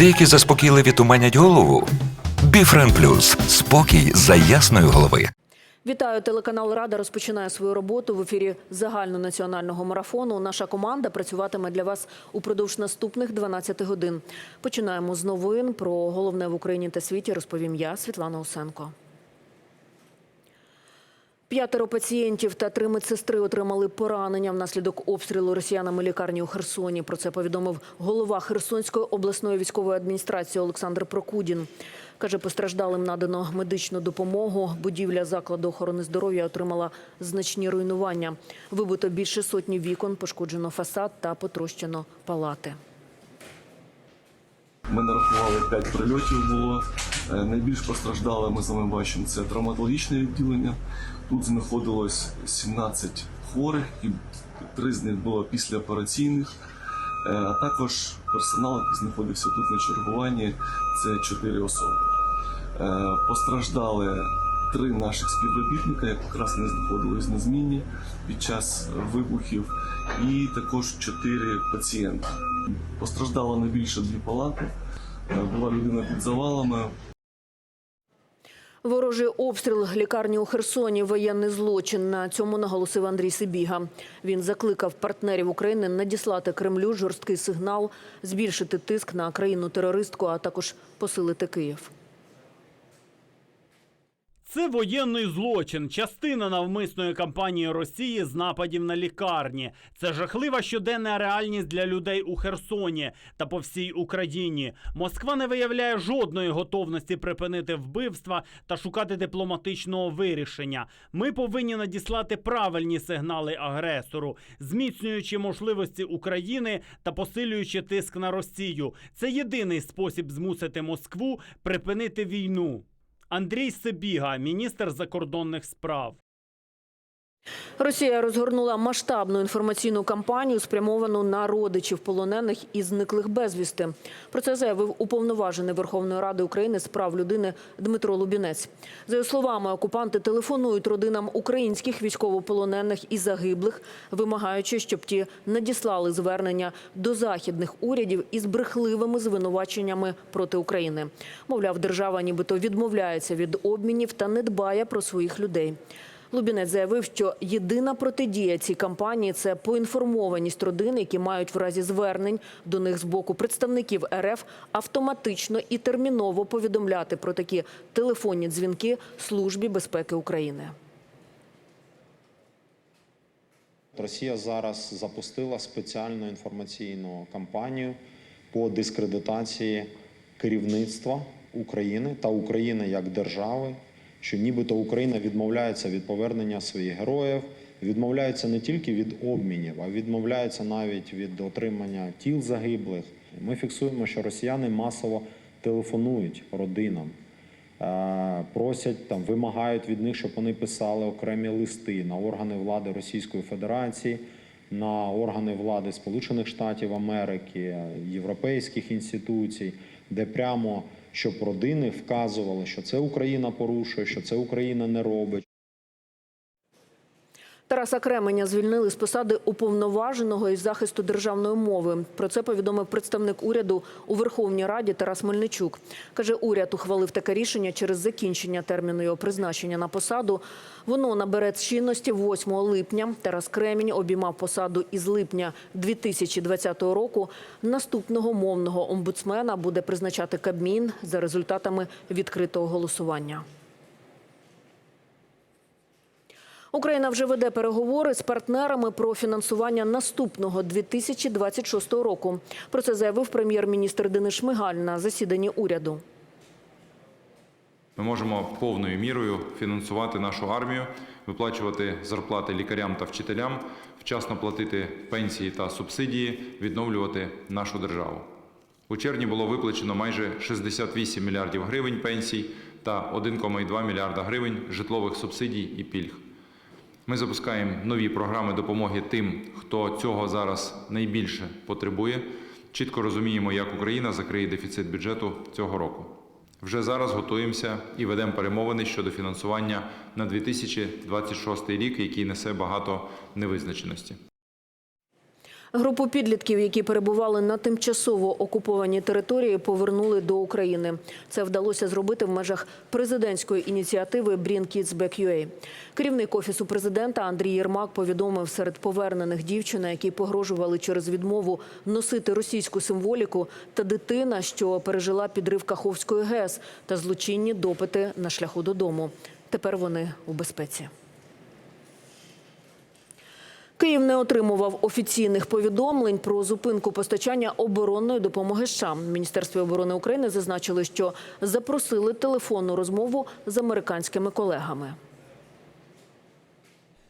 Деякі заспокійливі туманять голову. Біфрен Плюс спокій за ясної голови. Вітаю, телеканал Рада розпочинає свою роботу в ефірі загальнонаціонального марафону. Наша команда працюватиме для вас упродовж наступних 12 годин. Починаємо з новин про головне в Україні та світі. Розповім я, Світлана Усенко. П'ятеро пацієнтів та три медсестри отримали поранення внаслідок обстрілу росіянами лікарні у Херсоні. Про це повідомив голова Херсонської обласної військової адміністрації Олександр Прокудін. Каже, постраждалим надано медичну допомогу. Будівля закладу охорони здоров'я отримала значні руйнування. Вибито більше сотні вікон, пошкоджено фасад та потрощено палати. Ми нарахували 5 прильотів було. Е, Найбільш постраждали, ми бачимо, це травматологічне відділення. Тут знаходилось 17 хворих, і три з них було післяопераційних. Е, А також персонал, який знаходився тут на чергуванні, це 4 особи. Е, Постраждали три наших співробітника, якраз вони знаходились на зміні під час вибухів, і також чотири пацієнти. Постраждало найбільше дві палати. Е, Була людина під завалами, Ворожий обстріл лікарні у Херсоні – воєнний злочин. На цьому наголосив Андрій Сибіга. Він закликав партнерів України надіслати Кремлю жорсткий сигнал, збільшити тиск на країну-терористку, а також посилити Київ. Це воєнний злочин, частина навмисної кампанії Росії з нападів на лікарні. Це жахлива щоденна реальність для людей у Херсоні та по всій Україні. Москва не виявляє жодної готовності припинити вбивства та шукати дипломатичного вирішення. Ми повинні надіслати правильні сигнали агресору, зміцнюючи можливості України та посилюючи тиск на Росію. Це єдиний спосіб змусити Москву припинити війну. Андрій Сибіга, міністр закордонних справ. Росія розгорнула масштабну інформаційну кампанію, спрямовану на родичів полонених і зниклих безвісти. Про це заявив уповноважений Верховної Ради України з прав людини Дмитро Лубінець. За його словами, окупанти телефонують родинам українських військовополонених і загиблих, вимагаючи, щоб ті надіслали звернення до західних урядів із брехливими звинуваченнями проти України. Мовляв, держава нібито відмовляється від обмінів та не дбає про своїх людей. Лубінець заявив, що єдина протидія цій кампанії це поінформованість родин, які мають в разі звернень до них з боку представників РФ автоматично і терміново повідомляти про такі телефонні дзвінки Службі безпеки України. Росія зараз запустила спеціальну інформаційну кампанію по дискредитації керівництва України та України як держави, що нібито Україна відмовляється від повернення своїх героїв, відмовляється не тільки від обмінів, а відмовляється навіть від отримання тіл загиблих. Ми фіксуємо, що росіяни масово телефонують родинам. Е, Просять там, вимагають від них, щоб вони писали окремі листи на органи влади Російської Федерації, на органи влади Сполучених Штатів Америки, європейських інституцій, де прямо щоб родини вказували, що це Україна порушує, що це Україна не робить. Тараса Кременя звільнили з посади уповноваженого із захисту державної мови. Про це повідомив представник уряду у Верховній Раді Тарас Мельничук. Каже, уряд ухвалив таке рішення через закінчення терміну його призначення на посаду. Воно набере чинності 8 липня. Тарас Кремінь обіймав посаду із липня 2020 року. Наступного мовного омбудсмена буде призначати Кабмін за результатами відкритого голосування. Україна вже веде переговори з партнерами про фінансування наступного 2026 року. Про це заявив прем'єр-міністр Денис Шмигаль на засіданні уряду. Ми можемо повною мірою фінансувати нашу армію, виплачувати зарплати лікарям та вчителям, вчасно платити пенсії та субсидії, відновлювати нашу державу. У червні було виплачено майже 68 мільярдів гривень пенсій та 1,2 мільярда гривень житлових субсидій і пільг. Ми запускаємо нові програми допомоги тим, хто цього зараз найбільше потребує. Чітко розуміємо, як Україна закриє дефіцит бюджету цього року. Вже зараз готуємося і ведемо перемовини щодо фінансування на 2026 рік, який несе багато невизначеності. Групу підлітків, які перебували на тимчасово окупованій території, повернули до України. Це вдалося зробити в межах президентської ініціативи «Bring Kids Back UA». Керівник офісу президента Андрій Єрмак повідомив серед повернених дівчина, які погрожували через відмову носити російську символіку, та дитина, що пережила підрив Каховської ГЕС та злочинні допити на шляху додому. Тепер вони у безпеці. Київ не отримував офіційних повідомлень про зупинку постачання оборонної допомоги США. Міністерство оборони України зазначили, що запросили телефонну розмову з американськими колегами.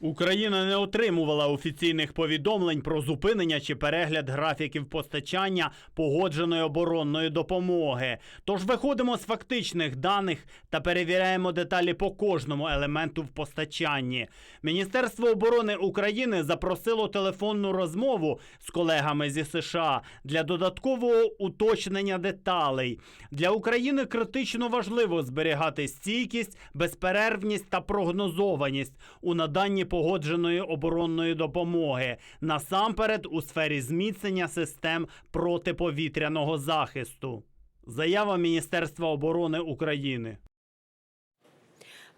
Україна не отримувала офіційних повідомлень про зупинення чи перегляд графіків постачання погодженої оборонної допомоги. Тож виходимо з фактичних даних та перевіряємо деталі по кожному елементу в постачанні. Міністерство оборони України запросило телефонну розмову з колегами зі США для додаткового уточнення деталей. Для України критично важливо зберігати стійкість, безперервність та прогнозованість у наданні погодженої оборонної допомоги, насамперед у сфері зміцнення систем протиповітряного захисту. Заява Міністерства оборони України.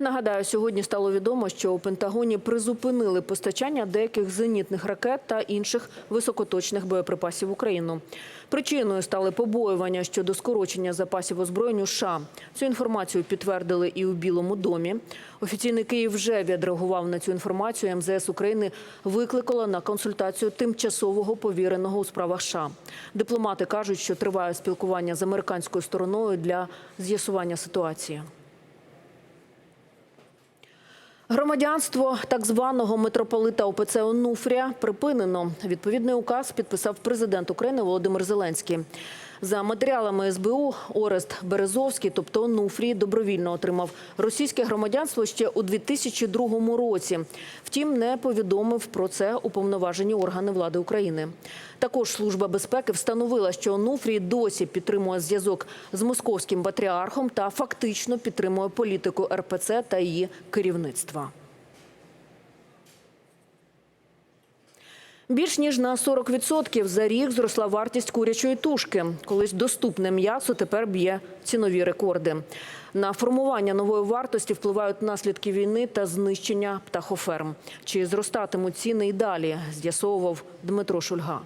Нагадаю, сьогодні стало відомо, що у Пентагоні призупинили постачання деяких зенітних ракет та інших високоточних боєприпасів в Україну. Причиною стали побоювання щодо скорочення запасів озброєнь США. Цю інформацію підтвердили і у Білому домі. Офіційний Київ вже відреагував на цю інформацію. МЗС України викликала на консультацію тимчасового повіреного у справах США. Дипломати кажуть, що триває спілкування з американською стороною для з'ясування ситуації. Громадянство так званого митрополита ОПЦ Онуфрія припинено. Відповідний указ підписав президент України Володимир Зеленський. За матеріалами СБУ Орест Березовський, тобто Онуфрій, добровільно отримав російське громадянство ще у 2002 році. Втім, не повідомив про це уповноважені органи влади України. Також Служба безпеки встановила, що Онуфрій досі підтримує зв'язок з московським патріархом та фактично підтримує політику РПЦ та її керівництва. Більш ніж на 40% за рік зросла вартість курячої тушки. Колись доступне м'ясо тепер б'є цінові рекорди. На формування нової вартості впливають наслідки війни та знищення птахоферм. Чи зростатимуть ціни і далі, з'ясовував Дмитро Шульга.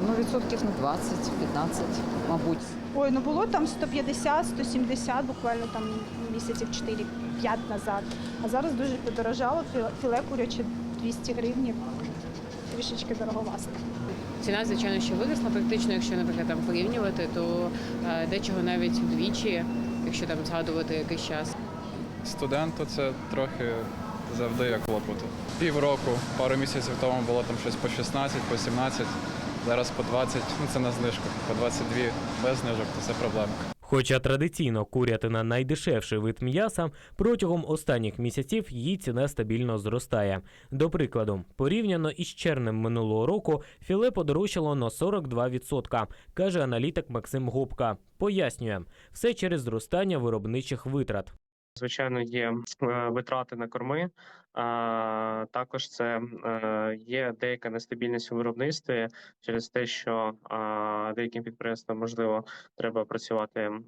Ну, відсотків на 20-15, мабуть. Ой, ну було там 150, 170, буквально там місяців 4-5 назад. А зараз дуже подорожало філе- філе куряче 200 гривень. Трішечки дороговасне. Ціна, звичайно, що виросла. Практично, якщо, наприклад, там порівнювати, то е, дечого навіть вдвічі, якщо там згадувати якийсь час. студенту це трохи завдає клопоту. Півроку, пару місяців тому було там щось по 16, по 17, зараз по 20, ну це на знижках, по 22 без знижок, то це проблема. Хоча традиційно курятина найдешевший вид м'яса, протягом останніх місяців її ціна стабільно зростає. До прикладу, порівняно із червнем минулого року філе подорожчало на 42%, каже аналітик Максим Гопка. Пояснює, все через зростання виробничих витрат. Звичайно, є е, витрати на корми. Також це е, є деяка нестабільність у виробництві через те, що деяким підприємствам можливо треба працювати е,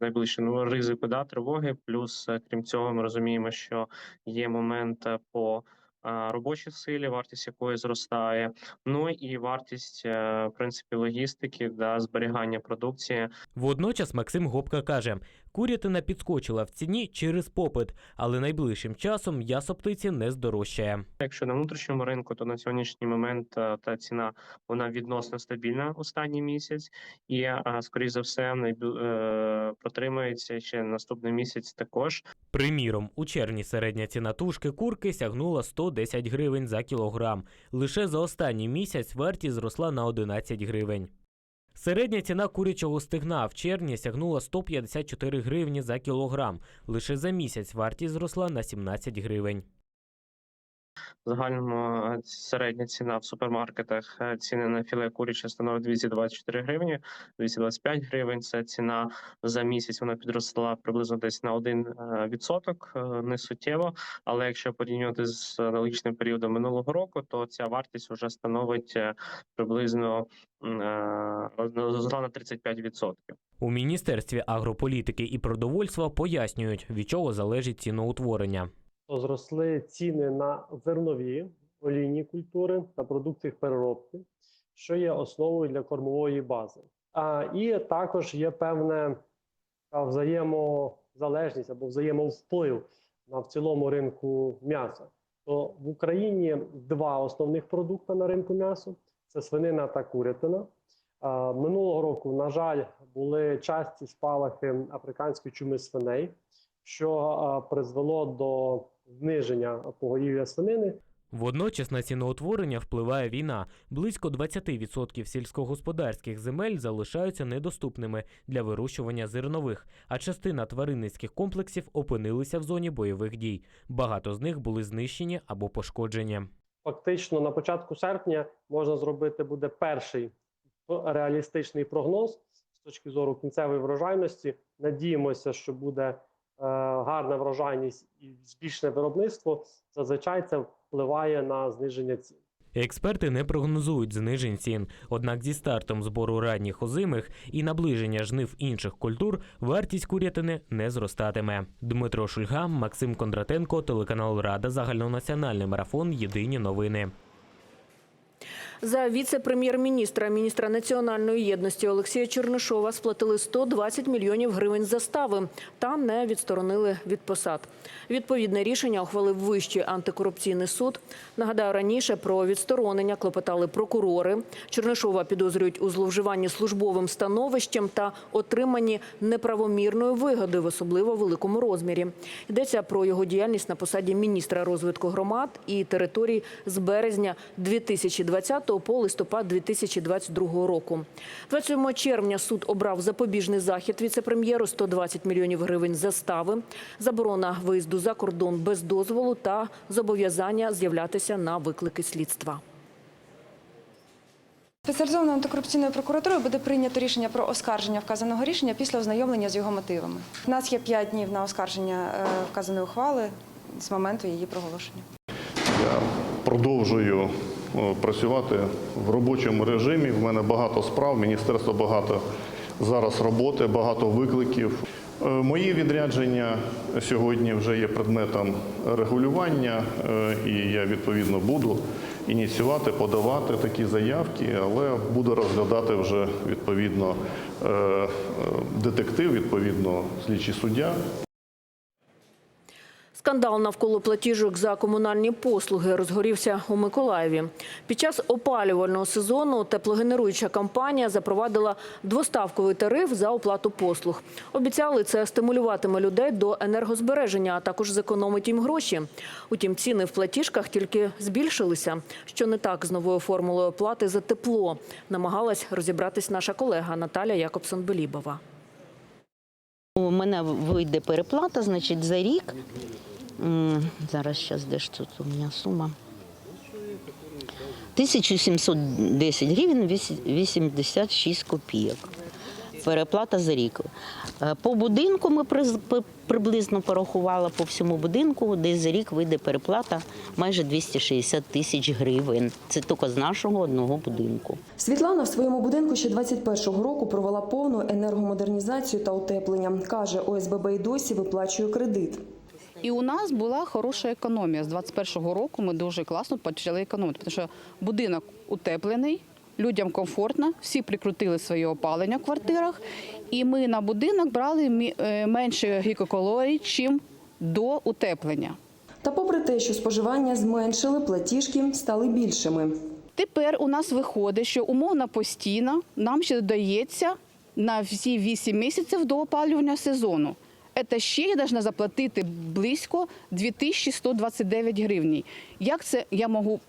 найближчому ризику да, тривоги. Плюс, е, крім цього, ми розуміємо, що є момент по робочій силі, вартість якої зростає. Ну і вартість в принципі логістики да, зберігання продукції. Водночас Максим Гопка каже, курятина підскочила в ціні через попит, але найближчим часом м'ясо птиці не здорожчає. Якщо на внутрішньому ринку, то на сьогоднішній момент е, та ціна вона відносно стабільна останній місяць, і е, скоріш за все е, протримається ще наступний місяць також. Приміром, у червні середня ціна тушки курки сягнула 110 гривень за кілограм. Лише за останній місяць вартість зросла на 11 гривень. Середня ціна курячого стигна в червні сягнула 154 гривні за кілограм. Лише за місяць вартість зросла на 17 гривень. В загальному е, середня ціна в супермаркетах е, ціни на філе куряче становить 224 гривні, 225 гривень. Це ціна за місяць. Вона підросла приблизно десь на 1 е, відсоток, е, не суттєво. Але якщо порівнювати з аналогічним періодом минулого року, то ця вартість вже становить е, приблизно е, зросла на 35%. У міністерстві агрополітики і продовольства пояснюють, від чого залежить ціноутворення. Зросли ціни на зернові олійні культури та продукти переробки, що є основою для кормової бази. А і також є певна взаємозалежність або взаємовплив на в цілому ринку м'яса. То в Україні два основних продукти на ринку м'яса це свинина та курятина. Минулого року, на жаль, були часті спалахи африканської чуми свиней, що призвело до зниження поголів'я свинини. Водночас на ціноутворення впливає війна. Близько 20% сільськогосподарських земель залишаються недоступними для вирощування зернових, а частина тваринницьких комплексів опинилися в зоні бойових дій. Багато з них були знищені або пошкоджені. Фактично, на початку серпня можна зробити буде перший реалістичний прогноз з точки зору кінцевої врожайності. Надіємося, що буде гарна врожайність і збільшене виробництво. Зазвичай це впливає на зниження цін. Експерти не прогнозують знижень цін. Однак зі стартом збору ранніх озимих і наближення жнив інших культур вартість курятини не зростатиме. Дмитро Шульга, Максим Кондратенко, телеканал Рада, загальнонаціональний марафон. Єдині новини. За віце-прем'єр-міністра, міністра національної єдності Олексія Чернишова сплатили 120 мільйонів гривень застави та не відсторонили від посад. Відповідне рішення ухвалив Вищий антикорупційний суд. Нагадаю, раніше про відсторонення клопотали прокурори. Чернишова підозрюють у зловживанні службовим становищем та отриманні неправомірної вигоди в особливо великому розмірі. Йдеться про його діяльність на посаді міністра розвитку громад і територій з березня 2020 по листопад 2022 року. 27 червня суд обрав запобіжний захід віцепрем'єру 120 мільйонів гривень застави, заборона виїзду за кордон без дозволу та зобов'язання з'являтися на виклики слідства. Спеціалізованою антикорупційною прокуратурою буде прийнято рішення про оскарження вказаного рішення після ознайомлення з його мотивами. У нас є 5 днів на оскарження е, вказаної ухвали з моменту її проголошення. Я продовжую працювати в робочому режимі. В мене багато справ, міністерство багато зараз роботи, багато викликів. Е, Мої відрядження сьогодні вже є предметом регулювання, е, і я відповідно буду ініціювати, подавати такі заявки, але буду розглядати вже відповідно е, е, детектив, відповідно слідчий суддя. Скандал навколо платіжок за комунальні послуги розгорівся у Миколаєві. Під час опалювального сезону теплогенеруюча компанія запровадила двоставковий тариф за оплату послуг. Обіцяли, це стимулюватиме людей до енергозбереження, а також зекономить їм гроші. Утім, ціни в платіжках тільки збільшилися. Що не так з новою формулою оплати за тепло, намагалась розібратись наша колега Наталя Якобсон-Белібова. У мене вийде переплата, значить, за рік. Зараз щас, де ж тут у мене сума. 1710 гривень віс- 86 копійок. Переплата за рік. Е, По будинку ми приблизно порахували по всьому будинку, десь за рік вийде переплата майже 260 тисяч гривень. Це тільки з нашого одного будинку. Світлана в своєму будинку ще 21-го року провела повну енергомодернізацію та утеплення. Каже, ОСББ й досі виплачує кредит. І у нас була хороша економія. З 21-го року ми дуже класно почали економити, тому що будинок утеплений, людям комфортно, всі прикрутили своє опалення в квартирах, і ми на будинок брали е, менше гікокалорій, чим до утеплення. Та попри те, що споживання зменшили, платіжки стали більшими. Тепер у нас виходить, що умовно постійно нам ще додається на всі 8 місяців до опалювання сезону. Це ще я повинна заплатити близько 2129 гривень. Як це я можу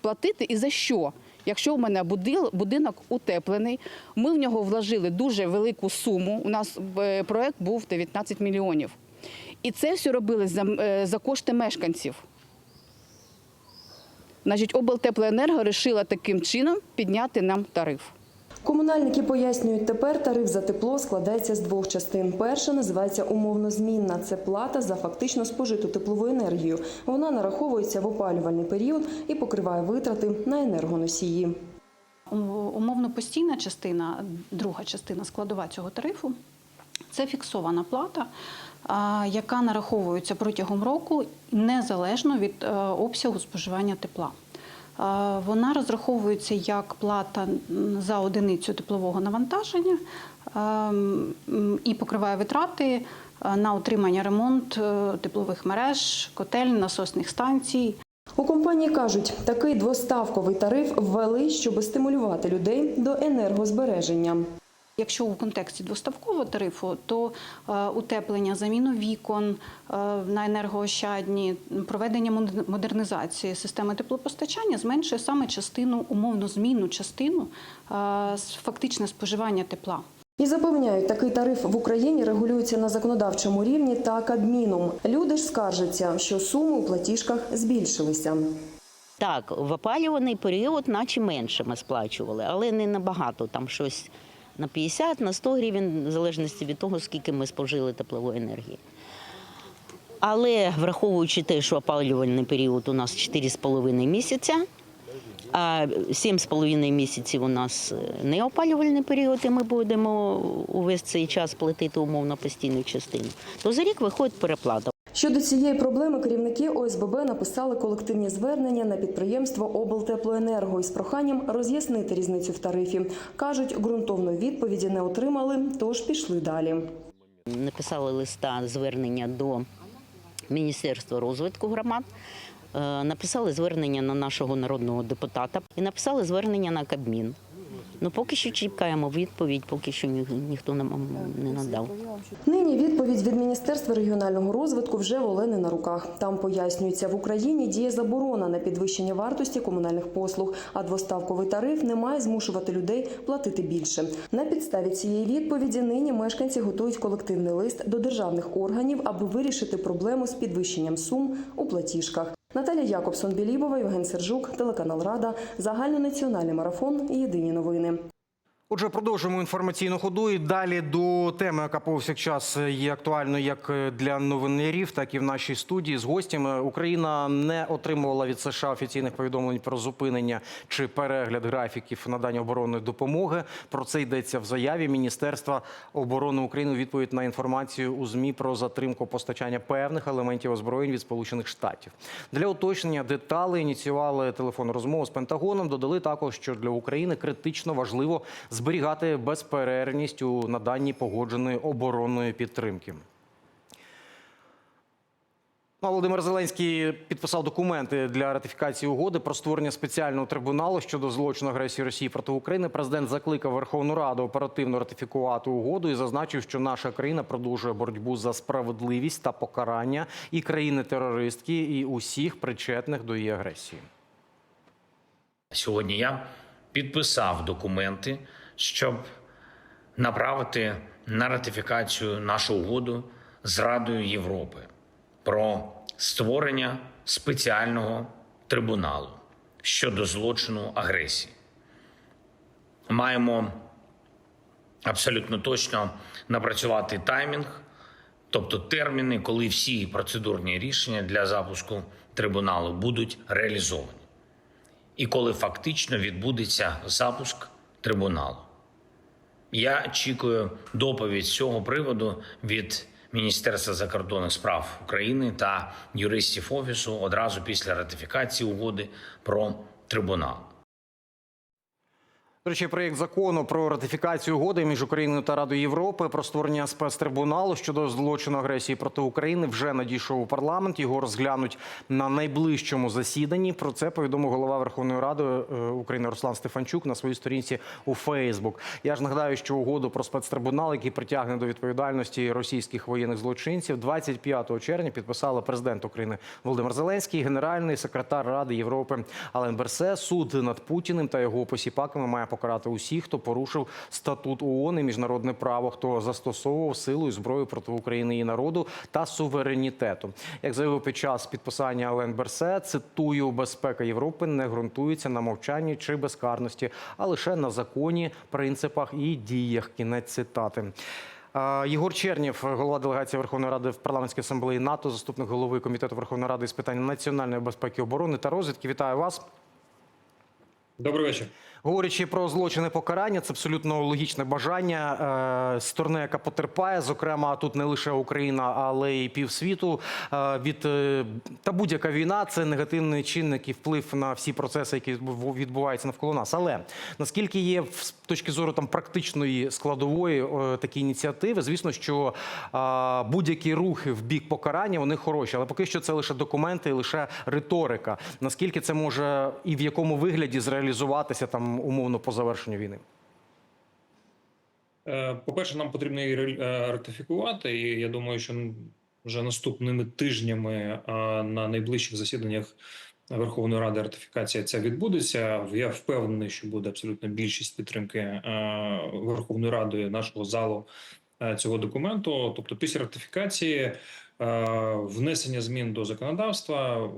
платити і за що? Якщо у мене будинок утеплений, ми в нього вложили дуже велику суму. У нас е, проект був 19 мільйонів. І це все робили за, е, за кошти мешканців. Значить, облтеплоенерго вирішила таким чином підняти нам тариф. Комунальники пояснюють, тепер тариф за тепло складається з двох частин. Перша називається умовно змінна. Це плата за фактично спожиту теплову енергію. Вона нараховується в опалювальний період і покриває витрати на енергоносії. Умовно постійна частина, друга частина складова цього тарифу це фіксована плата, яка нараховується протягом року незалежно від е, обсягу споживання тепла. Вона розраховується як плата за одиницю теплового навантаження і покриває витрати на утримання ремонт е, теплових мереж, котель, насосних станцій. У компанії кажуть, такий двоставковий тариф ввели, щоб стимулювати людей до енергозбереження. Якщо у контексті двоставкового тарифу, то е, утеплення, заміну вікон е, на енергоощадні, проведення модер- модернізації системи теплопостачання зменшує саме частину, умовно змінну частину е, з- фактичне споживання тепла. І запевняють, такий тариф в Україні регулюється на законодавчому рівні та Кабміном. Люди ж скаржаться, що суми у платіжках збільшилися. Так, в опалюваний період, наче менше ми сплачували, але не набагато. Там щось на 50, на 100 гривень, в залежності від того, скільки ми спожили теплової енергії. Але враховуючи те, що опалювальний період у нас 4,5 місяця, а 7,5 місяців у нас е, не опалювальний період, і ми будемо увесь цей час платити умовно постійну частину, то за рік виходить переплата. Щодо цієї проблеми керівники ОСББ написали колективні звернення на підприємство облтеплоенерго із проханням роз'яснити різницю в тарифі. кажуть, ґрунтовної відповіді не отримали, тож пішли далі. Написали листа звернення до Міністерства розвитку громад, е, написали звернення на нашого народного депутата і написали звернення на Кабмін. Ну поки що чекаємо відповідь, поки що ні- ніхто нам не надав. Нині відповідь від Міністерства регіонального розвитку вже в Олени на руках. Там пояснюється, в Україні діє заборона на підвищення вартості комунальних послуг, а двоставковий тариф не має змушувати людей платити більше. На підставі цієї відповіді нині мешканці готують колективний лист до державних органів, аби вирішити проблему з підвищенням сум у платіжках. Наталя Якобсон Білібова, Євген Сержук, телеканал Рада, загальнонаціональний марафон. Єдині новини. Отже, продовжуємо інформаційну ходу і далі до теми, яка повсякчас є актуальною як для новинарів, так і в нашій студії з гостями. Україна не отримувала від США офіційних повідомлень про зупинення чи перегляд графіків надання оборонної допомоги. Про це йдеться в заяві Міністерства оборони України. Відповідь на інформацію у змі про затримку постачання певних елементів озброєнь від Сполучених Штатів. Для уточнення деталей ініціювали телефонну розмову з Пентагоном. Додали також, що для України критично важливо зберігати безперервність у наданні погодженої оборонної підтримки. Ну, Володимир Зеленський підписав документи для ратифікації угоди про створення спеціального трибуналу щодо злочину агресії Росії проти України. Президент закликав Верховну Раду оперативно ратифікувати угоду і зазначив, що наша країна продовжує боротьбу за справедливість та покарання і країни-терористки, і усіх причетних до її агресії. Сьогодні я підписав документи, щоб направити на ратифікацію нашу угоду з Радою Європи про створення спеціального трибуналу щодо злочину агресії. Маємо абсолютно точно напрацювати таймінг, тобто терміни, коли всі процедурні рішення для запуску трибуналу будуть реалізовані і коли фактично відбудеться запуск трибуналу. Я очікую доповідь з цього приводу від Міністерства закордонних справ України та юристів офісу одразу після ратифікації угоди про трибунал. До речі, проєкт закону про ратифікацію угоди між Україною та Радою Європи про створення спецтрибуналу щодо злочину агресії проти України вже надійшов у парламент. Його розглянуть на найближчому засіданні. Про це повідомив голова Верховної Ради е, України Руслан Стефанчук на своїй сторінці у Фейсбук. Я ж нагадаю, що угоду про спецтрибунал, який притягне до відповідальності російських воєнних злочинців, 25 червня підписали президент України Володимир Зеленський, генеральний секретар Ради Європи Ален Берсе. Суд над Путіним та його посіпаками має покарати усіх, хто порушив статут ООН і міжнародне право, хто застосовував силу і зброю проти України і народу та суверенітету. Як заявив під час підписання Ален Берсе, цитую, безпека Європи не ґрунтується на мовчанні чи безкарності, а лише на законі, принципах і діях. Кінець цитати. Єгор Чернєв, голова делегації Верховної Ради в парламентській асамблеї НАТО, заступник голови комітету Верховної Ради з питань національної безпеки, оборони та розвідки. Вітаю вас. Добрий вечір. Говорячи про злочини покарання, це абсолютно логічне бажання е, сторони, яка потерпає. Зокрема, тут не лише Україна, але й півсвіту. Е, від е, та будь-яка війна це негативний чинник і вплив на всі процеси, які відбуваються навколо нас. Але наскільки є з точки зору там практичної складової е, такі ініціативи, звісно, що е, будь-які рухи в бік покарання вони хороші, але поки що це лише документи, лише риторика. Наскільки це може і в якому вигляді зреалізуватися там умовно по завершенню війни? Е, По-перше, нам потрібно її е, ратифікувати, і я думаю, що вже наступними тижнями е, на найближчих засіданнях Верховної Ради ратифікація ця відбудеться. Я впевнений, що буде абсолютно більшість підтримки Верховною Радою нашого залу цього документу. Тобто, після ратифікації внесення змін до законодавства,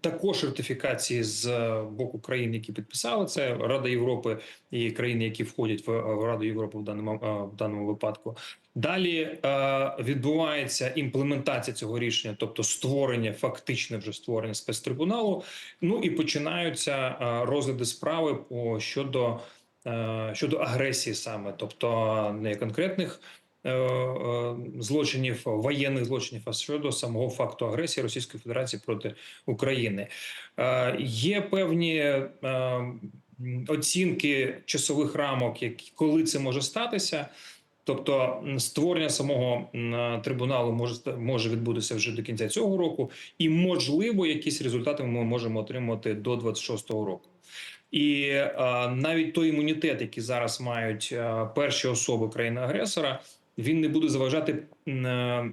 також ратифікації з боку країн, які підписали це Рада Європи і країни, які входять в Раду Європи в даному е, в даному випадку. Далі е, відбувається імплементація цього рішення, тобто створення, фактичне вже створення спецтрибуналу. Ну і починаються е, розгляди справи по щодо, е, щодо агресії, саме, тобто не конкретних. Е, е, Злочинів воєнних злочинів, а щодо самого факту агресії Російської Федерації проти України Е, є певні оцінки часових рамок, коли це може статися. Тобто створення самого трибуналу може може відбутися вже до кінця цього року, і можливо, якісь результати ми можемо отримати до 26-го року. І е, навіть той імунітет, який зараз мають перші особи країни-агресора, він не буде заважати е,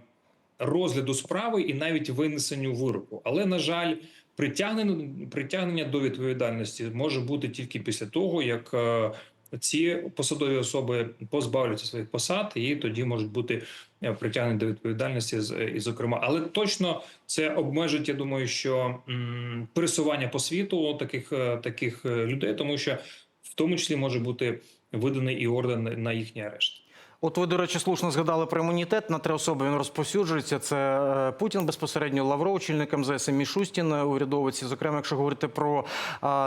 розгляду справи і навіть винесенню вироку. Але на жаль, притягнення притягнення до відповідальності може бути тільки після того, як е, ці посадові особи позбавляться своїх посад, і тоді можуть бути е, притягнені до відповідальності. І зокрема, але точно це обмежить. Я думаю, що пересування по світу таких таких людей, тому що в тому числі може бути виданий і орден на їхній арешт. От ви, до речі, слушно згадали про імунітет. На три особи він розповсюджується. Це е, Путін безпосередньо, Лавров, очільник МЗС Мішустін, е, урядовець. Зокрема, якщо говорити про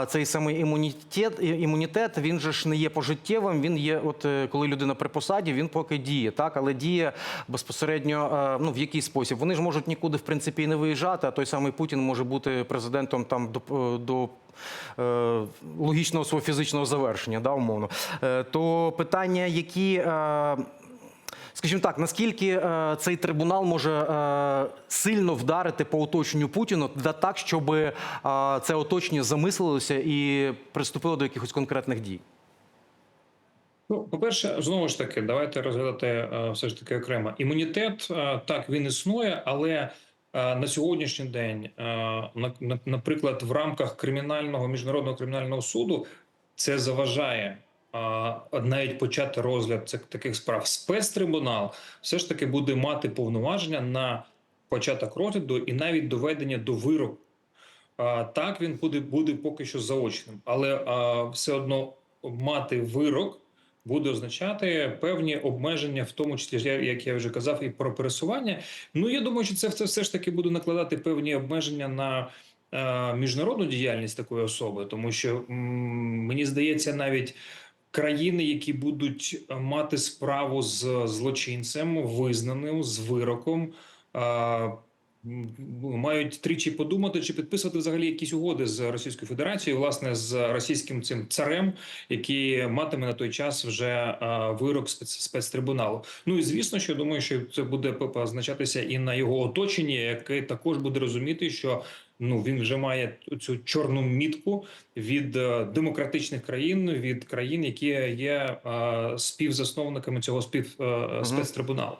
цей самий імунітет, імунітет, він же ж не є пожиттєвим. Він є, от е, коли людина при посаді, він поки діє, так, але діє безпосередньо ну в який спосіб. Вони ж можуть нікуди в принципі і не виїжджати. А той самий Путін може бути президентом там до, до логічного свого фізичного завершення, да, умовно. Е, то питання, які. Е, Скажімо так, наскільки е, цей трибунал може е, сильно вдарити по оточенню Путіну, да так, щоб е, це оточення замислилося і приступило до якихось конкретних дій? Ну, по-перше, знову ж таки, давайте розглядати е, все ж таки окремо. Імунітет е, так він існує, але е, на сьогоднішній день, е, на- на- наприклад, в рамках кримінального міжнародного кримінального суду це заважає е, навіть почати розгляд цих таких справ. Спецтрибунал все ж таки буде мати повноваження на початок розгляду і навіть доведення до вироку. Так, він буде, буде поки що заочним, але все одно мати вирок буде означати певні обмеження, в тому числі, як я вже казав, і про пересування. Ну я думаю, що це, все ж таки буде накладати певні обмеження на е, міжнародну діяльність такої особи, тому що мені здається, навіть країни, які будуть е, мати справу з злочинцем, визнаним з вироком. Мають тричі подумати, чи підписувати взагалі якісь угоди з Російською Федерацією, власне, з російським цим царем, який матиме на той час вже е, вирок спец, спецтрибуналу. Ну і звісно, що я думаю, що це буде позначатися і на його оточенні, яке також буде розуміти, що ну він вже має цю чорну мітку від е, демократичних країн, від країн, які є е, співзасновниками цього спів спецтрибуналу.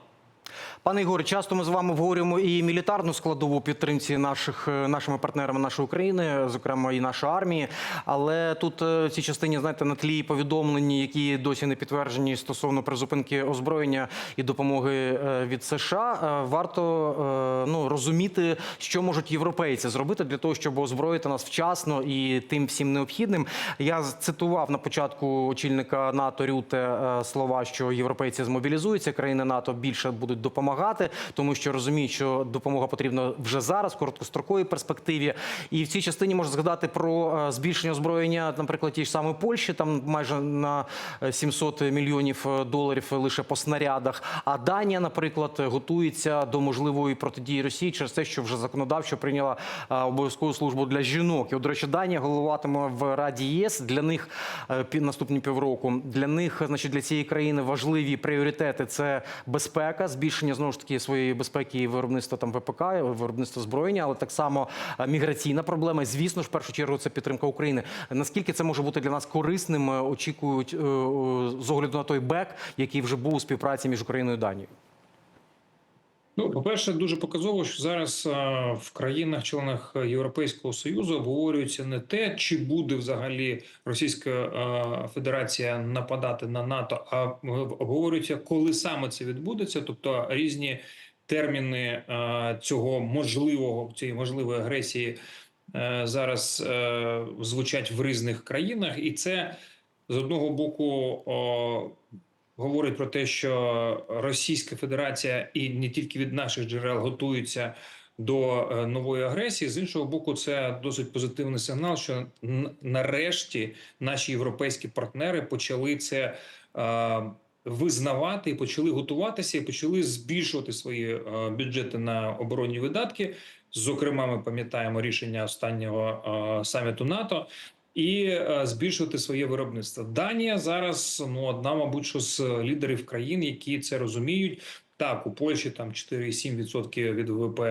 Пане Ігоре, часто ми з вами обговорюємо і мілітарну складову підтримці наших е, нашими партнерами нашої України, зокрема і нашої армії. Але тут е, в цій частині, знаєте, на тлі повідомлень, які досі не підтверджені стосовно призупинки озброєння і допомоги е, від США, е, варто е, ну розуміти, що можуть європейці зробити для того, щоб озброїти нас вчасно і тим всім необхідним. Я цитував на початку очільника НАТО Рюте е, слова, що європейці змобілізуються, країни НАТО більше будуть допомагати, тому що розуміють, що допомога потрібна вже зараз, в короткостроковій перспективі. І в цій частині можна згадати про е, збільшення озброєння, наприклад, ті ж самої Польщі, там майже на е, 700 мільйонів е, доларів лише по снарядах. А Данія, наприклад, готується до можливої протидії Росії через те, що вже законодавчо прийняла е, обов'язкову службу для жінок. І, от, до речі, Данія головуватиме в Раді ЄС. Для них е, наступні півроку. Для них, значить, для цієї країни важливі пріоритети це безпека, збільшення знову ж таки своєї безпеки і виробництва там ВПК, виробництва зброєння, але так само е, міграційна проблема. Звісно ж, в першу чергу, це підтримка України. Наскільки це може бути для нас корисним? е, Очікують е, з огляду на той бек, який вже був у співпраці між Україною і Данією. Ну, по-перше, дуже показово, що зараз в країнах-членах Європейського Союзу обговорюється не те, чи буде взагалі Російська Федерація нападати на НАТО, а обговорюється, коли саме це відбудеться, тобто різні терміни цього можливого цієї можливої агресії е, зараз е, звучать в різних країнах, і це з одного боку. Говорить про те, що Російська Федерація і не тільки від наших джерел готується до е, нової агресії. З іншого боку, це досить позитивний сигнал, що нарешті наші європейські партнери почали це. е, Визнавати і почали готуватися, і почали збільшувати свої е, бюджети на оборонні видатки. Зокрема, ми пам'ятаємо рішення останнього е, саміту НАТО, і е, збільшувати своє виробництво. Данія зараз ну одна, мабуть, що з лідерів країн, які це розуміють. Так, у Польщі там 4,7% від ВВП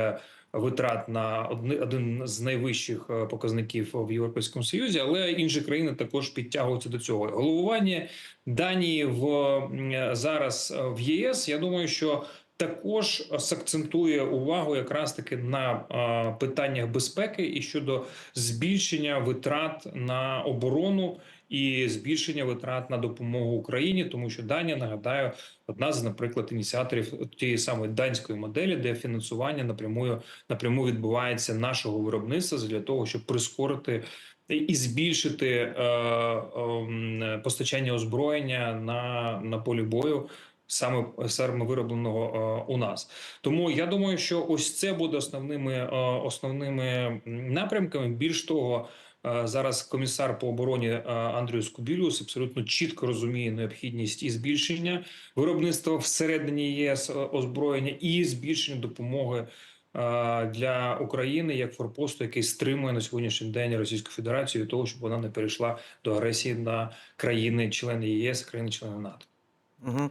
витрат на один з найвищих е, показників в Європейському Союзі, але інші країни також підтягуються до цього. Головування Данії в зараз е, в ЄС. Я думаю, що також сакцентує увагу якраз таки на е, питаннях безпеки і щодо збільшення витрат на оборону і збільшення витрат на допомогу Україні, тому що Данія нагадаю одна з, наприклад, ініціаторів тієї самої данської моделі, де фінансування напрямую напряму відбувається нашого виробництва для того, щоб прискорити. І збільшити е, е, постачання озброєння на, на полі бою саме саме виробленого е, у нас. Тому я думаю, що ось це буде основними е, основними напрямками. Більш того, е, зараз комісар по обороні Андрій Скубілюс абсолютно чітко розуміє необхідність і збільшення виробництва всередині ЄС озброєння і збільшення допомоги. Для України як форпосту, який стримує на сьогоднішній день Російську Федерацію того, щоб вона не перейшла до агресії на країни-члени ЄС, країни-члени НАТО. Угу.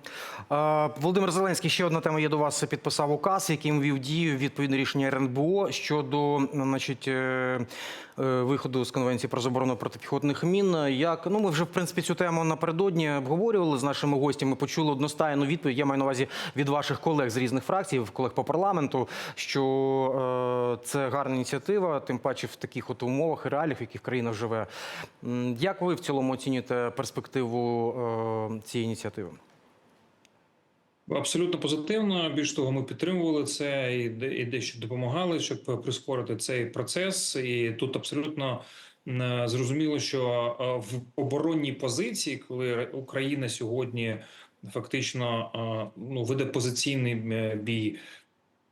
Володимир Зеленський, ще одна тема є до вас. Підписав указ, яким ввів дію відповідне рішення РНБО щодо значить, е, е, виходу з конвенції про заборону протипіхотних мін. Як ну ми вже в принципі цю тему напередодні обговорювали з нашими гостями. Почули одностайну відповідь. Я маю на увазі від ваших колег з різних фракцій, колег по парламенту, що е, це гарна ініціатива, тим паче в таких от умовах і реаліях, в яких країна живе. Як ви в цілому оцінюєте перспективу цієї ініціативи? Абсолютно позитивно. Більш того, ми підтримували це і і дещо допомагали, щоб прискорити цей процес. І тут абсолютно зрозуміло, що е, в оборонній позиції, коли Україна сьогодні фактично е, ну веде позиційний е, бій.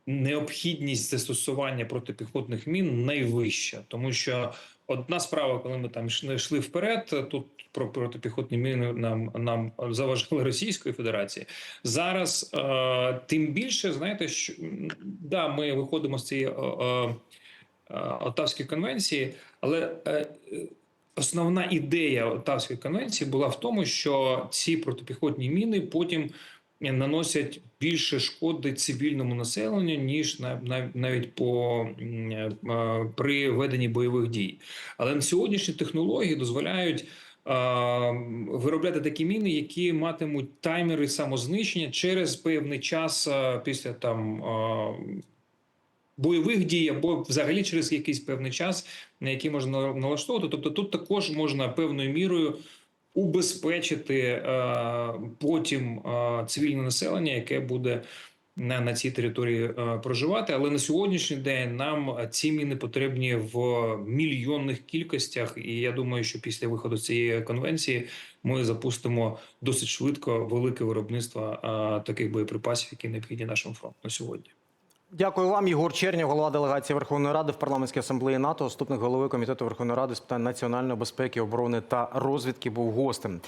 Необхідність застосування протипіхотних мін найвища, тому що одна справа, коли ми там йшли вперед, тут про протипіхотні міни нам нам заважали Російської Федерації. Зараз е, тим більше знаєте, що да, ми виходимо з цієї е, е, е, Оттавської конвенції, але е, е, основна ідея Оттавської конвенції була в тому, що ці протипіхотні міни потім наносять більше шкоди цивільному населенню ніж на, на навіть по е, при веденні бойових дій. Але на сьогоднішні технології дозволяють виробляти такі міни, які матимуть таймери самознищення через певний час після там. бойових дій або взагалі через якийсь певний час, на який можна налаштовувати. Тобто тут також можна певною мірою убезпечити е, потім е, цивільне населення, яке буде на, на цій території е, проживати. Але на сьогоднішній день нам ці міни потрібні в мільйонних кількостях. І я думаю, що після виходу цієї конвенції ми запустимо досить швидко велике виробництво таких боєприпасів, які необхідні нашому фронту на сьогодні. Дякую вам, Єгор Чернів, голова делегації Верховної Ради в парламентській асамблеї НАТО, заступник голови комітету Верховної Ради з питань національної безпеки, оборони та розвідки, був гостем.